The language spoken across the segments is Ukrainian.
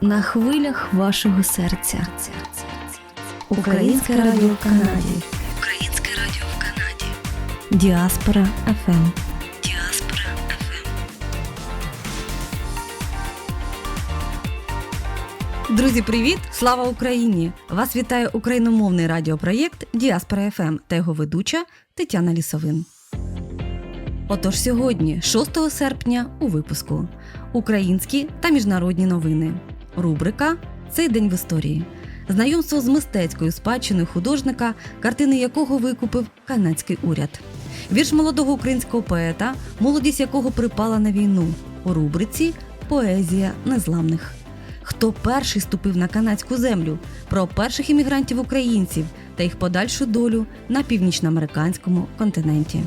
на хвилях вашого серця. Українське радіо в Канаді. Українське радіо в Канаді. Діаспора Ем. ФМ. Діаспора ФМ. Друзі, привіт! Слава Україні! Вас вітає україномовний радіопроєкт Діаспора ФМ та його ведуча Тетяна Лісовин. Отож сьогодні, 6 серпня, у випуску Українські та міжнародні новини. Рубрика Цей день в історії. Знайомство з мистецькою спадщиною художника, картини якого викупив канадський уряд. Вірш молодого українського поета, молодість якого припала на війну. У рубриці Поезія незламних. Хто перший ступив на канадську землю, про перших іммігрантів українців та їх подальшу долю на північноамериканському континенті.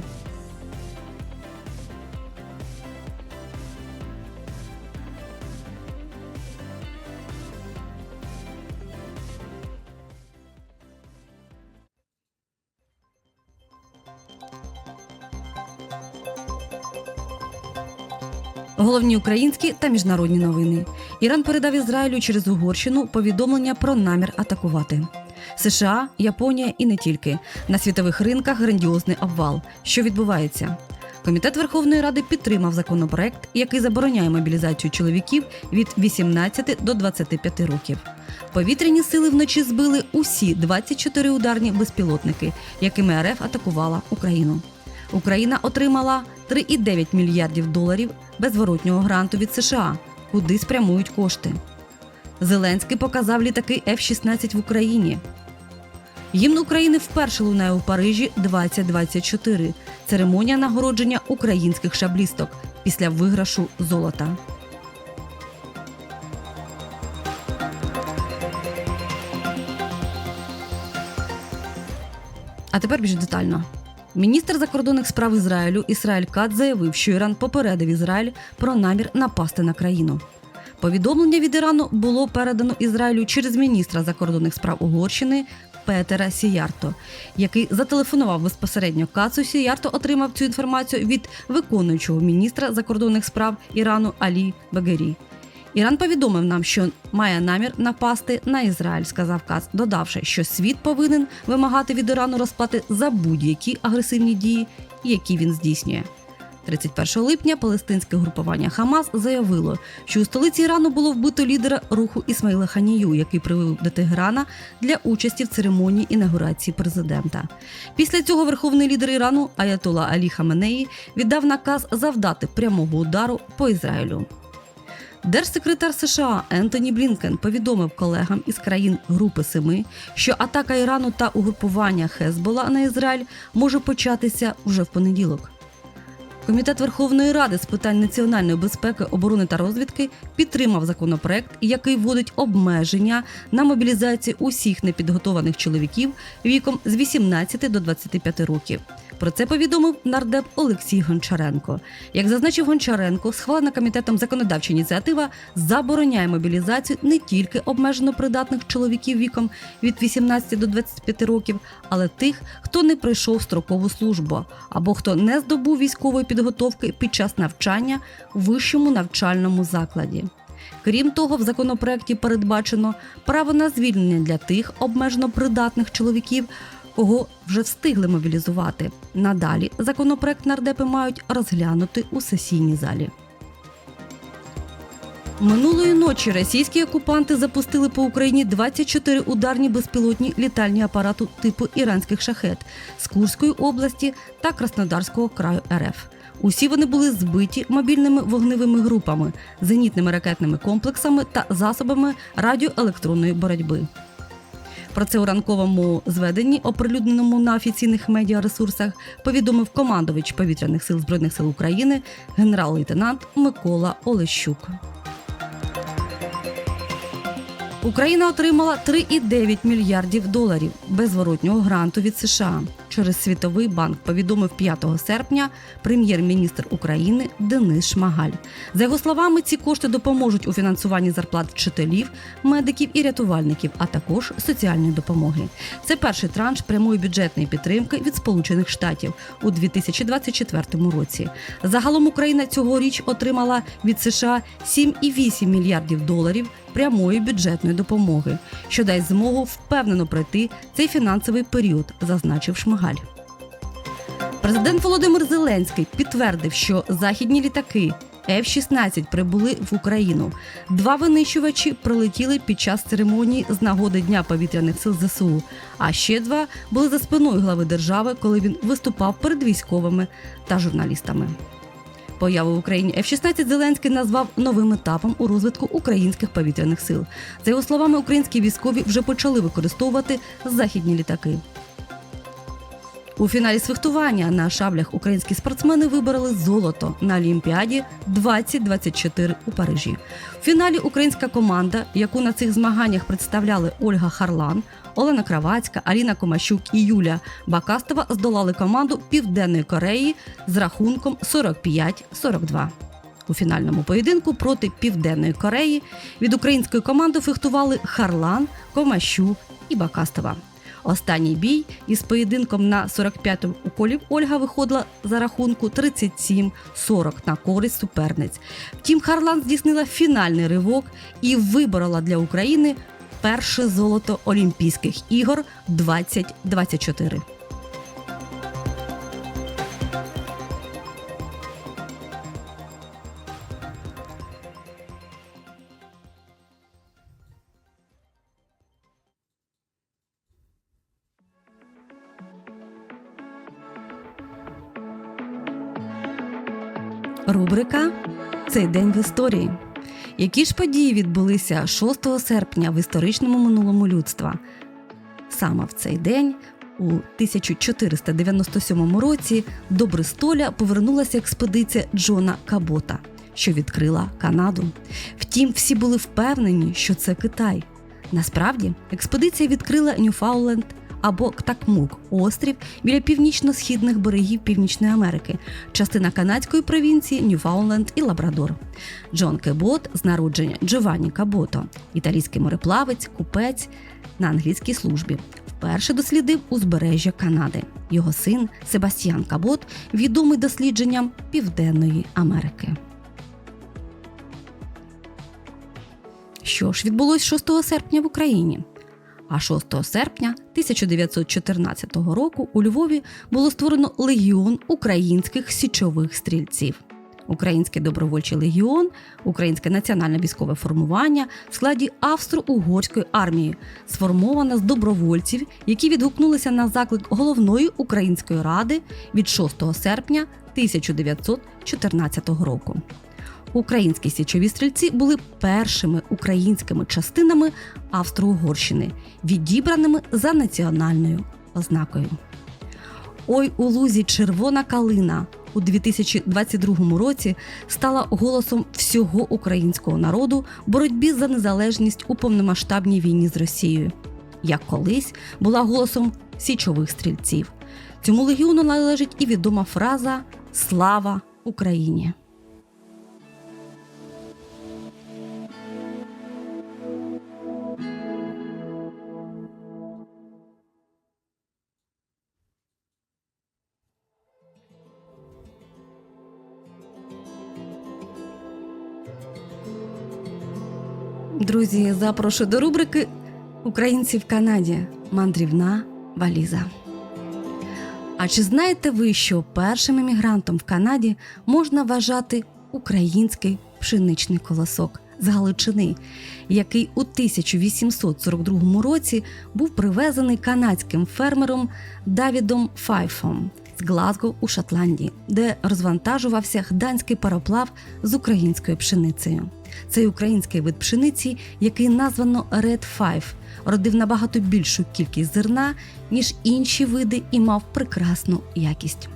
Головні українські та міжнародні новини. Іран передав Ізраїлю через Угорщину повідомлення про намір атакувати. США, Японія і не тільки на світових ринках грандіозний обвал. Що відбувається? Комітет Верховної Ради підтримав законопроект, який забороняє мобілізацію чоловіків від 18 до 25 років. Повітряні сили вночі збили усі 24 ударні безпілотники, якими РФ атакувала Україну. Україна отримала 3,9 мільярдів доларів безворотнього гранту від США, куди спрямують кошти. Зеленський показав літаки F-16 в Україні. Гімн України вперше лунає у Парижі 2024. Церемонія нагородження українських шаблісток після виграшу золота. А тепер більш детально. Міністр закордонних справ Ізраїлю Ісраїль Кат заявив, що Іран попередив Ізраїль про намір напасти на країну. Повідомлення від Ірану було передано Ізраїлю через міністра закордонних справ Угорщини Петера Сіярто, який зателефонував безпосередньо Кацу. Сіярто отримав цю інформацію від виконуючого міністра закордонних справ Ірану Алі Багері. Іран повідомив нам, що має намір напасти на Ізраїль, сказав Кац, додавши, що світ повинен вимагати від Ірану розплати за будь-які агресивні дії, які він здійснює. 31 липня палестинське групування Хамас заявило, що у столиці Ірану було вбито лідера руху Ісмаїла Ханію, який привив до Тегерана для участі в церемонії інаугурації президента. Після цього верховний лідер Ірану Аятола Алі Хаменеї віддав наказ завдати прямого удару по Ізраїлю. Держсекретар США Ентоні Блінкен повідомив колегам із країн Групи Семи, що атака Ірану та угрупування Хезбола на Ізраїль може початися вже в понеділок. Комітет Верховної Ради з питань національної безпеки, оборони та розвідки підтримав законопроект, який вводить обмеження на мобілізацію усіх непідготованих чоловіків віком з 18 до 25 років. Про це повідомив нардеп Олексій Гончаренко. Як зазначив Гончаренко, схвалена комітетом законодавча ініціатива забороняє мобілізацію не тільки обмежено придатних чоловіків віком від 18 до 25 років, але тих, хто не пройшов строкову службу або хто не здобув військової підготовки під час навчання в вищому навчальному закладі. Крім того, в законопроекті передбачено право на звільнення для тих обмежено придатних чоловіків, кого вже встигли мобілізувати. Надалі законопроект нардепи мають розглянути у сесійній залі. Минулої ночі російські окупанти запустили по Україні 24 ударні безпілотні літальні апарати типу іранських шахет з Курської області та Краснодарського краю РФ. Усі вони були збиті мобільними вогневими групами, зенітними ракетними комплексами та засобами радіоелектронної боротьби. Про це у ранковому зведенні, оприлюдненому на офіційних медіаресурсах, повідомив командувач повітряних сил збройних сил України генерал-лейтенант Микола Олещук. Україна отримала 3,9 мільярдів доларів безворотнього гранту від США. Через Світовий банк повідомив 5 серпня прем'єр-міністр України Денис Шмагаль. За його словами, ці кошти допоможуть у фінансуванні зарплат вчителів, медиків і рятувальників, а також соціальної допомоги. Це перший транш прямої бюджетної підтримки від Сполучених Штатів у 2024 році. Загалом Україна цьогоріч отримала від США 7,8 мільярдів доларів прямої бюджетної допомоги, що дасть змогу впевнено пройти цей фінансовий період, зазначив Шмигаль. Президент Володимир Зеленський підтвердив, що західні літаки F-16 прибули в Україну. Два винищувачі прилетіли під час церемонії з нагоди Дня повітряних сил ЗСУ. А ще два були за спиною глави держави, коли він виступав перед військовими та журналістами. Появу в Україні F-16 Зеленський назвав новим етапом у розвитку українських повітряних сил. За його словами, українські військові вже почали використовувати західні літаки. У фіналі свихтування на шаблях українські спортсмени вибороли золото на Олімпіаді 2024 у Парижі. В фіналі українська команда, яку на цих змаганнях представляли Ольга Харлан, Олена Кравацька, Аліна Комащук і Юля Бакастова, здолали команду Південної Кореї з рахунком 45-42. У фінальному поєдинку проти Південної Кореї від української команди фехтували Харлан, Комащук і Бакастова. Останній бій із поєдинком на 45-му уколів Ольга виходила за рахунку 37-40 на користь суперниць. Втім, Харлан здійснила фінальний ривок і виборола для України перше золото Олімпійських ігор 2024. Історії. Які ж події відбулися 6 серпня в історичному минулому людства? Саме в цей день, у 1497 році, до Бристоля повернулася експедиція Джона Кабота, що відкрила Канаду. Втім, всі були впевнені, що це Китай. Насправді, експедиція відкрила Ньюфауленд або Ктакмук острів біля північно-східних берегів Північної Америки, частина канадської провінції Ньюфаундленд і Лабрадор. Джон Кебот з народження Джованні Кабото, італійський мореплавець, купець на англійській службі. Вперше дослідив узбережжя Канади. Його син Себастьян Кабот відомий дослідженням Південної Америки. Що ж відбулось 6 серпня в Україні? А 6 серпня 1914 року у Львові було створено легіон українських січових стрільців. Український добровольчий легіон, Українське національне військове формування в складі Австро-Угорської армії, сформована з добровольців, які відгукнулися на заклик головної української ради від 6 серпня 1914 року. Українські січові стрільці були першими українськими частинами Австро-Угорщини, відібраними за національною ознакою. Ой у лузі червона калина у 2022 році стала голосом всього українського народу боротьбі за незалежність у повномасштабній війні з Росією. Як колись була голосом січових стрільців. Цьому легіону належить і відома фраза Слава Україні. Друзі, запрошую до рубрики Українці в Канаді. Мандрівна валіза. А чи знаєте ви, що першим емігрантом в Канаді можна вважати український пшеничний колосок з Галичини, який у 1842 році був привезений канадським фермером Давідом Файфом з Глазго у Шотландії, де розвантажувався гданський пароплав з українською пшеницею. Цей український вид пшениці, який названо Red Five, родив набагато більшу кількість зерна, ніж інші види, і мав прекрасну якість.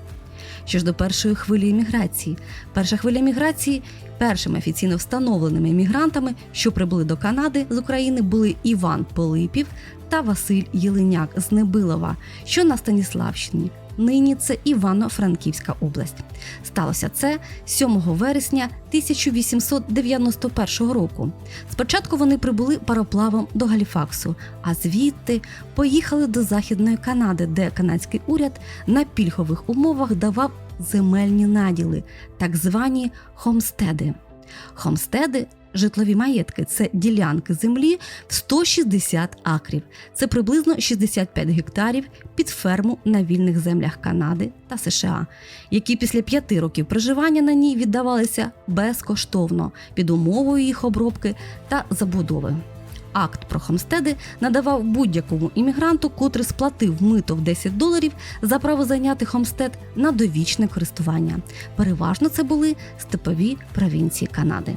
Що ж до першої хвилі еміграції, перша хвиля еміграції першими офіційно встановленими емігрантами, що прибули до Канади з України, були Іван Полипів та Василь Єлиняк з Небилова, що на Станіславщині. Нині це Івано-Франківська область. Сталося це 7 вересня 1891 року. Спочатку вони прибули пароплавом до Галіфаксу, а звідти поїхали до Західної Канади, де канадський уряд на пільгових умовах давав земельні наділи, так звані хомстеди. Хомстеди Житлові маєтки це ділянки землі в 160 акрів. Це приблизно 65 гектарів під ферму на вільних землях Канади та США, які після п'яти років проживання на ній віддавалися безкоштовно під умовою їх обробки та забудови. Акт про хомстеди надавав будь-якому іммігранту, котрий сплатив мито в 10 доларів за право зайняти хомстед на довічне користування. Переважно це були степові провінції Канади.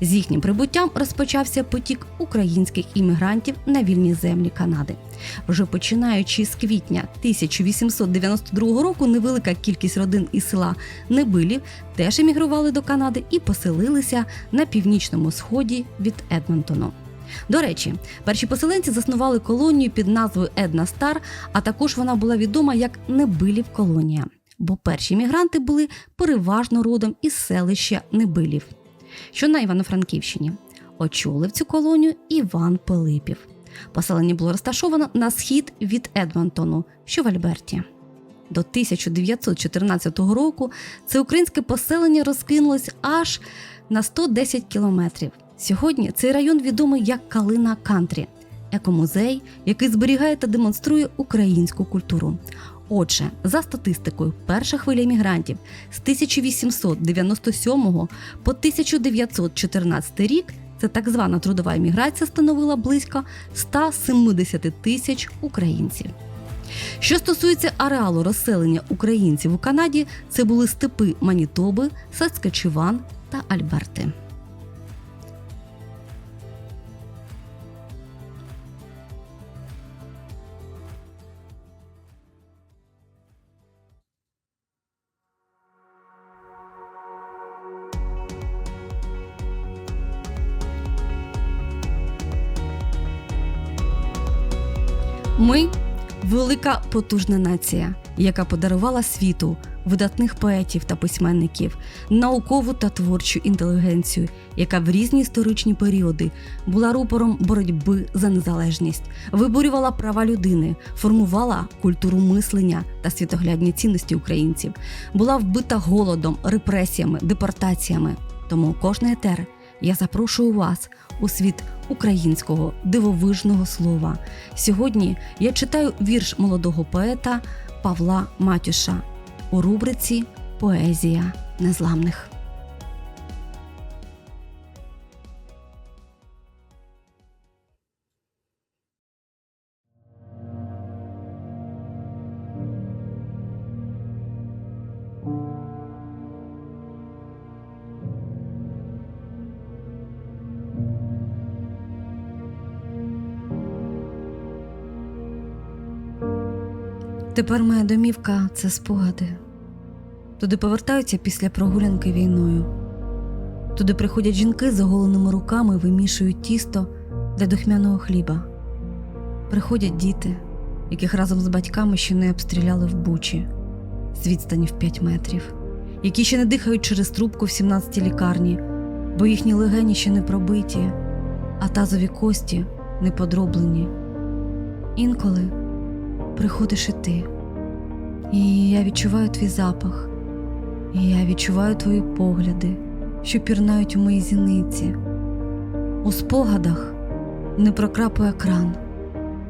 З їхнім прибуттям розпочався потік українських іммігрантів на вільні землі Канади. Вже починаючи з квітня 1892 року, невелика кількість родин із села Небилів теж емігрували до Канади і поселилися на північному сході від Едмонтону. До речі, перші поселенці заснували колонію під назвою Една Стар, а також вона була відома як Небилів колонія, бо перші мігранти були переважно родом із селища Небилів, що на Івано-Франківщині. Очолив цю колонію Іван Пилипів. Поселення було розташовано на схід від Едмонтону, що в Альберті. До 1914 року це українське поселення розкинулось аж на 110 кілометрів. Сьогодні цей район відомий як Калина Кантрі, екомузей, який зберігає та демонструє українську культуру. Отже, за статистикою, перша хвиля мігрантів з 1897 по 1914 рік це так звана трудова еміграція становила близько 170 тисяч українців. Що стосується ареалу розселення українців у Канаді, це були степи Манітоби, Саскачеван та Альберти. Ми велика потужна нація, яка подарувала світу видатних поетів та письменників, наукову та творчу інтелігенцію, яка в різні історичні періоди була рупором боротьби за незалежність, виборювала права людини, формувала культуру мислення та світоглядні цінності українців, була вбита голодом, репресіями, депортаціями. Тому кожний етер я запрошую вас у світ українського дивовижного слова. Сьогодні я читаю вірш молодого поета Павла Матюша у рубриці Поезія незламних. Тепер моя домівка це спогади. Туди повертаються після прогулянки війною. Туди приходять жінки з оголеними руками вимішують тісто для духмяного хліба. Приходять діти, яких разом з батьками ще не обстріляли в бучі з відстані в 5 метрів, які ще не дихають через трубку в 17 лікарні, бо їхні легені ще не пробиті, а тазові кості не подроблені. Інколи приходиш і ти. І я відчуваю твій запах, і я відчуваю твої погляди, що пірнають у моїй зіниці. У спогадах не прокрапує кран,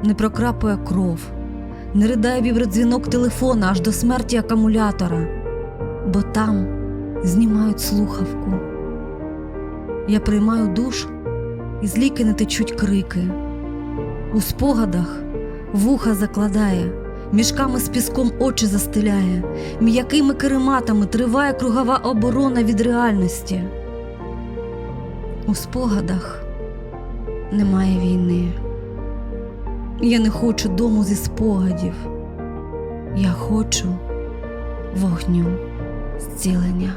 не прокрапує кров, не ридає вібродзвінок телефона аж до смерті акумулятора, бо там знімають слухавку. Я приймаю душ, і з ліки не течуть крики. У спогадах вуха закладає, мішками з піском очі застеляє, м'якими керематами триває кругова оборона від реальності. У спогадах немає війни. Я не хочу дому зі спогадів. Я хочу вогню зцілення.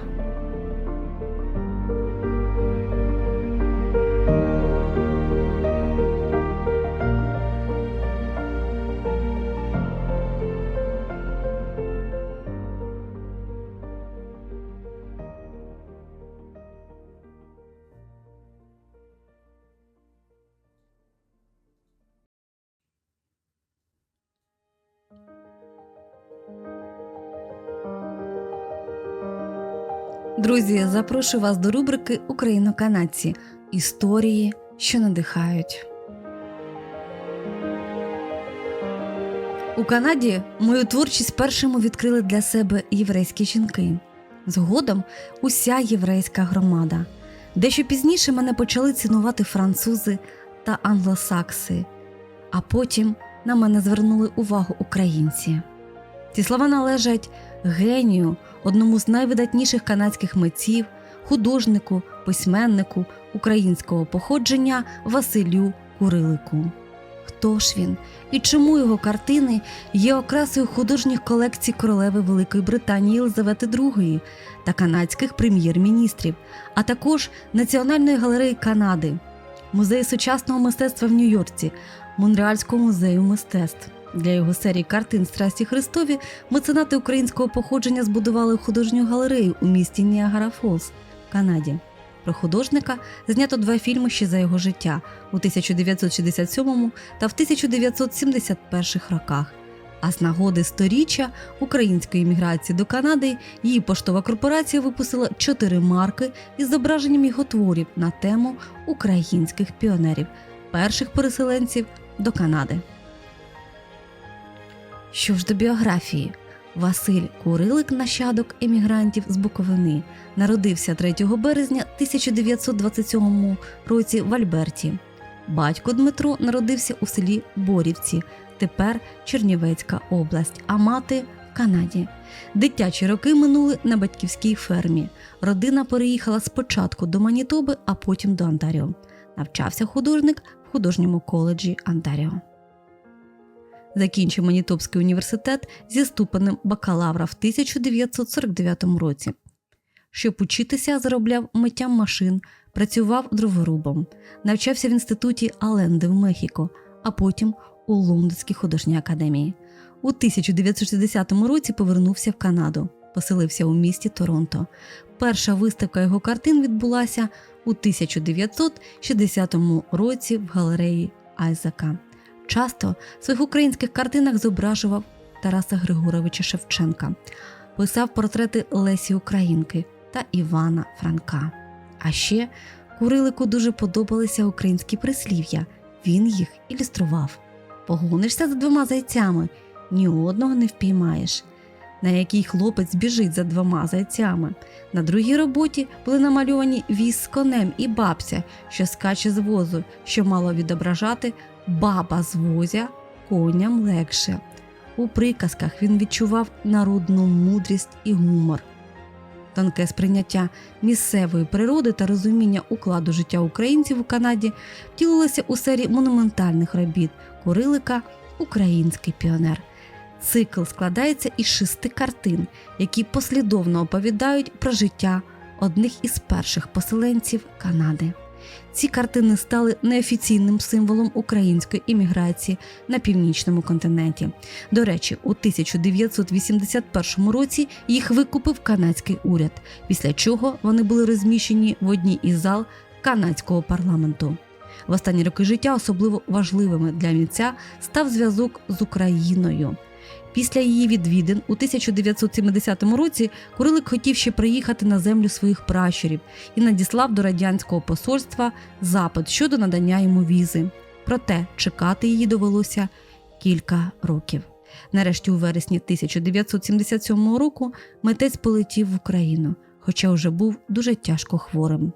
Друзі, запрошую вас до рубрики Україноканадці. Історії, що надихають. У Канаді мою творчість першими відкрили для себе єврейські жінки. Згодом уся єврейська громада. Дещо пізніше мене почали цінувати французи та англосакси, а потім на мене звернули увагу українці. Ці слова належать генію, одному з найвидатніших канадських митців, художнику, письменнику українського походження Василю Курилику. Хто ж він і чому його картини є окрасою художніх колекцій королеви Великої Британії Єлизавети II та канадських прем'єр-міністрів, а також Національної галереї Канади, музею сучасного мистецтва в Нью-Йорці, Монреальського музею мистецтв. Для його серії картин Страсті Христові меценати українського походження збудували художню галерею у місті Ніагара Фолс, Канаді. Про художника знято два фільми ще за його життя у 1967 та в 1971 роках. А з нагоди сторіччя української міграції до Канади її поштова корпорація випустила чотири марки із зображенням його творів на тему українських піонерів, перших переселенців до Канади. Що ж до біографії, Василь Курилик, нащадок емігрантів з Буковини, народився 3 березня 1927 році в Альберті. Батько Дмитро народився у селі Борівці, тепер Чернівецька область, а мати в Канаді. Дитячі роки минули на батьківській фермі. Родина переїхала спочатку до Манітоби, а потім до Онтаріо. Навчався художник в художньому коледжі Онтаріо. Закінчив Манітопський університет зі ступенем бакалавра в 1949 році. Щоб учитися, заробляв миттям машин, працював дроворубом, навчався в інституті Аленди в Мехіко, а потім у Лондонській художній академії. У 1960 році повернувся в Канаду, поселився у місті Торонто. Перша виставка його картин відбулася у 1960 році в галереї Айзака. Часто в своїх українських картинах зображував Тараса Григоровича Шевченка, писав портрети Лесі Українки та Івана Франка. А ще Курилику дуже подобалися українські прислів'я. Він їх ілюстрував. Погонишся за двома зайцями, ні одного не впіймаєш. На який хлопець біжить за двома зайцями. На другій роботі були намальовані віз з конем і бабця, що скаче з возу, що мало відображати баба з возя коням легше. У приказках він відчував народну мудрість і гумор. Тонке сприйняття місцевої природи та розуміння укладу життя українців у Канаді втілилося у серії монументальних робіт Курилика Український піонер. Цикл складається із шести картин, які послідовно оповідають про життя одних із перших поселенців Канади. Ці картини стали неофіційним символом української імміграції на північному континенті. До речі, у 1981 році їх викупив канадський уряд, після чого вони були розміщені в одній із зал канадського парламенту. В останні роки життя особливо важливими для митця став зв'язок з Україною. Після її відвідин у 1970 році Курилик хотів ще приїхати на землю своїх пращурів і надіслав до радянського посольства запит щодо надання йому візи. Проте чекати її довелося кілька років. Нарешті, у вересні 1977 року, митець полетів в Україну, хоча вже був дуже тяжко хворим.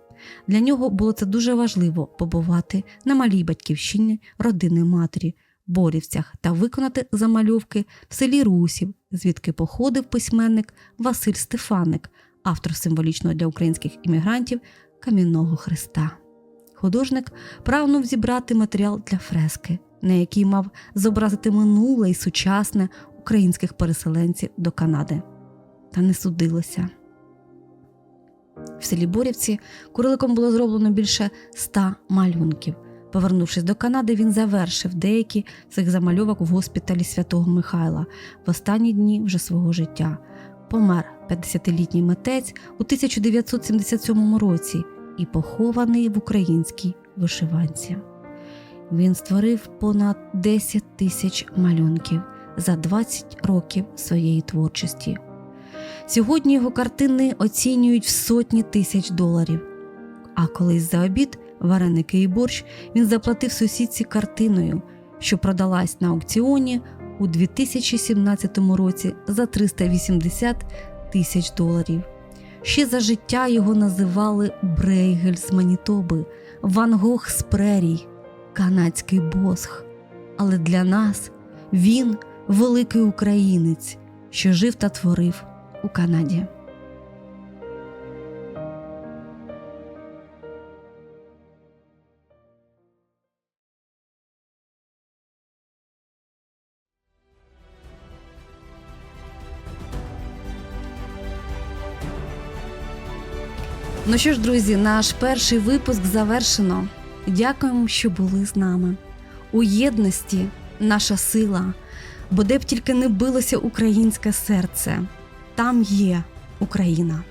Для нього було це дуже важливо побувати на малій батьківщині родини матері. Борівцях та виконати замальовки в селі Русів, звідки походив письменник Василь Стефаник, автор символічного для українських іммігрантів Кам'яного Христа. Художник прагнув зібрати матеріал для фрески, на якій мав зобразити минуле і сучасне українських переселенців до Канади. Та не судилося. В селі Борівці Куриликом було зроблено більше ста малюнків. Повернувшись до Канади, він завершив деякі цих замальовок в госпіталі святого Михайла в останні дні вже свого життя. Помер 50-літній митець у 1977 році і похований в українській вишиванці. Він створив понад 10 тисяч малюнків за 20 років своєї творчості. Сьогодні його картини оцінюють в сотні тисяч доларів, а колись за обід вареники і борщ він заплатив сусідці картиною, що продалась на аукціоні у 2017 році за 380 тисяч доларів. Ще за життя його називали Брейгель з Манітоби, Ван Гог з Прерій, канадський босх. Але для нас він великий українець, що жив та творив у Канаді. Ну що ж, друзі, наш перший випуск завершено. Дякуємо, що були з нами. У єдності наша сила, бо де б тільки не билося українське серце, там є Україна.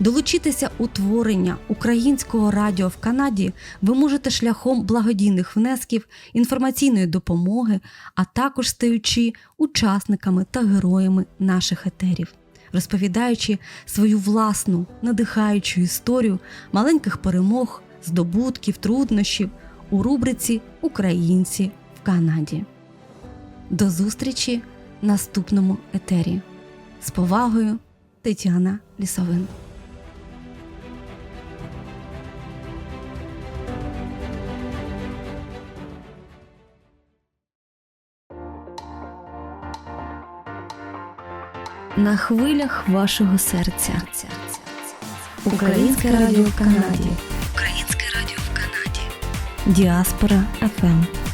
Долучитися у творення українського радіо в Канаді ви можете шляхом благодійних внесків, інформаційної допомоги, а також стаючи учасниками та героями наших етерів, розповідаючи свою власну надихаючу історію маленьких перемог, здобутків, труднощів у рубриці Українці в Канаді. До зустрічі в наступному етері. З повагою, Тетяна Лісовин. На хвилях вашого серця. Українське радіо в Канаді. Українське радіо в Канаді. Діаспора ФМ.